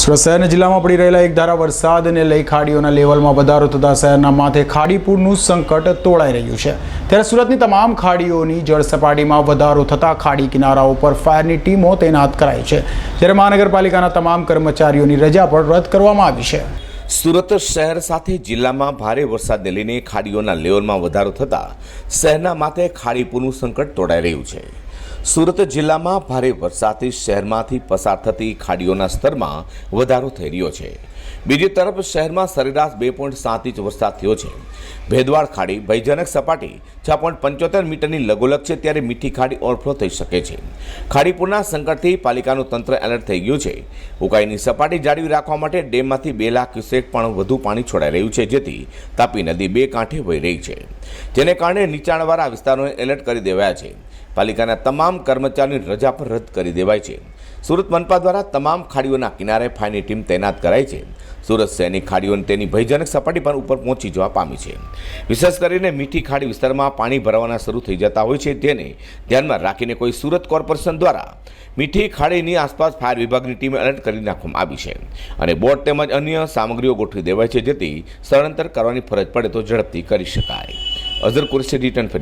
સુરત શહેરના જિલ્લામાં પડી રહેલા એક ધારા વરસાદને લઈ ખાડીઓના લેવલમાં વધારો થતા શહેરના માથે ખાડીપૂરનું સંકટ તોળાઈ રહ્યું છે. ત્યારે સુરતની તમામ ખાડીઓની જળ સપાટીમાં વધારો થતાં ખાડી કિનારાઓ પર ફાયરની ટીમો તૈનાત કરાઈ છે. જ્યારે મહાનગરપાલિકાના તમામ કર્મચારીઓની રજા પણ રદ કરવામાં આવી છે. સુરત શહેર સાથે જિલ્લામાં ભારે વરસાદને લઈને ખાડીઓના લેવલમાં વધારો થતાં શહેરના માથે ખાડીપુરનું સંકટ તોડાઈ રહ્યું છે. સુરત જિલ્લામાં ભારે વરસાદથી શહેરમાંથી પસાર થતી ખાડીઓના સ્તરમાં વધારો થઈ રહ્યો છે. બીજી તરફ શહેરમાં સરેરાશ બે પોઈન્ટ સાત ઇંચ વરસાદ થયો છે. ભેદવાડ ખાડી ભયજનક સપાટી છ પોઈન્ટ પંચોતેર મીટરની લગોલગ છે ત્યારે મીઠી ખાડી ઓવરફ્લો થઈ શકે છે. ખાડીપુરના સંકટથી પાલિકાનું તંત્ર એલર્ટ થઈ ગયું છે. ઉકાઈની સપાટી જાળવી રાખવા માટે ડેમમાંથી બે લાખ ક્યુસેક પણ વધુ પાણી છોડાઈ રહ્યું છે, જેથી તાપી નદી બે કાંઠે વહી રહી છે. જેને કારણે નીચાણવાળા વિસ્તારોને એલર્ટ કરી દેવાયા છે. પાલિકાના તમામ કર્મચારીની રજા પર રદ કરી દેવાય છે. સુરત મનપા દ્વારા તમામ ખાડીઓના કિનારે ફાયરની ટીમ તૈનાત કરાઈ છે. સુરત શહેરની ખાડીઓને તેની ભયજનક સપાટી પર ઉપર પહોંચી જવા પામી છે. વિશેષ કરીને મીઠી ખાડી વિસ્તારમાં પાણી ભરવાના શરૂ થઈ જતા હોય છે તેને ધ્યાનમાં રાખીને કોઈ સુરત કોર્પોરેશન દ્વારા મીઠી ખાડીની આસપાસ ફાયર વિભાગની ટીમે એલર્ટ કરી નાખવામાં આવી છે. અને બોટ તેમજ અન્ય સામગ્રીઓ ગોઠવી દેવાય છે જેથી સ્થળાંતર કરવાની ફરજ પડે તો ઝડપથી કરી શકાય. અઝર કુરેશી, રિટર્ન ફર